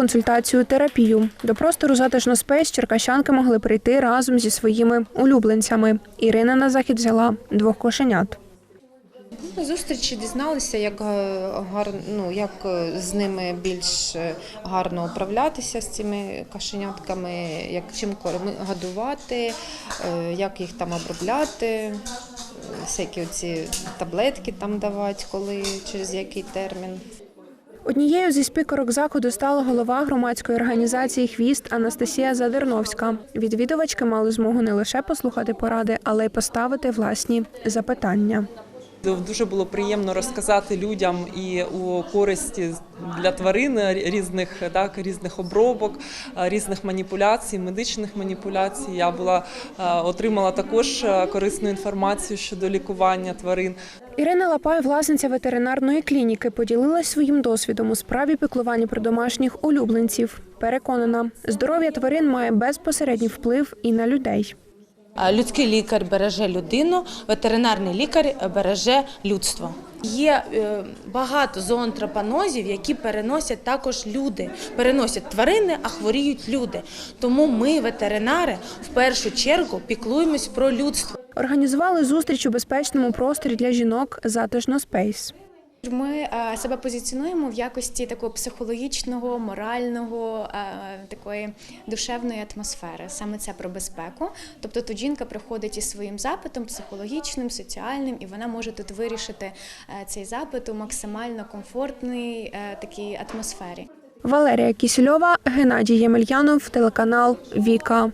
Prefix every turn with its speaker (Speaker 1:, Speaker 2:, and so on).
Speaker 1: консультацію, терапію. До простору затишно спейс черкащанки могли прийти разом зі своїми улюбленцями. Ірина на захід взяла двох кошенят.
Speaker 2: На зустрічі дізналися, як е, гар, ну, як е, з ними більш е, гарно управлятися з цими кашенятками, як чим годувати, як їх там обробляти, всякі оці таблетки там давати, коли через який термін.
Speaker 1: Однією зі спікерок заходу стала голова громадської організації Хвіст Анастасія Задерновська. Відвідувачки мали змогу не лише послухати поради, але й поставити власні запитання.
Speaker 3: Дуже було приємно розказати людям і у користі для тварин різних так, різних обробок, різних маніпуляцій, медичних маніпуляцій. Я була е, отримала також е, корисну інформацію щодо лікування тварин.
Speaker 1: Ірина Лапай, власниця ветеринарної клініки, поділилась своїм досвідом у справі піклування про домашніх улюбленців. Переконана, здоров'я тварин має безпосередній вплив і на людей.
Speaker 4: Людський лікар береже людину, ветеринарний лікар береже людство. Є е, багато зоонтропанозів, які переносять також люди, переносять тварини, а хворіють люди. Тому ми, ветеринари, в першу чергу піклуємось про людство.
Speaker 1: Організували зустріч у безпечному просторі для жінок затишно спейс.
Speaker 5: Ми е, себе позиціонуємо в якості такого психологічного, морального, е, такої душевної атмосфери. Саме це про безпеку. Тобто тут жінка приходить із своїм запитом психологічним, соціальним, і вона може тут вирішити е, цей запит у максимально комфортній такій атмосфері.
Speaker 1: Валерія Кісельова, Геннадій Ємельянов, телеканал Віка.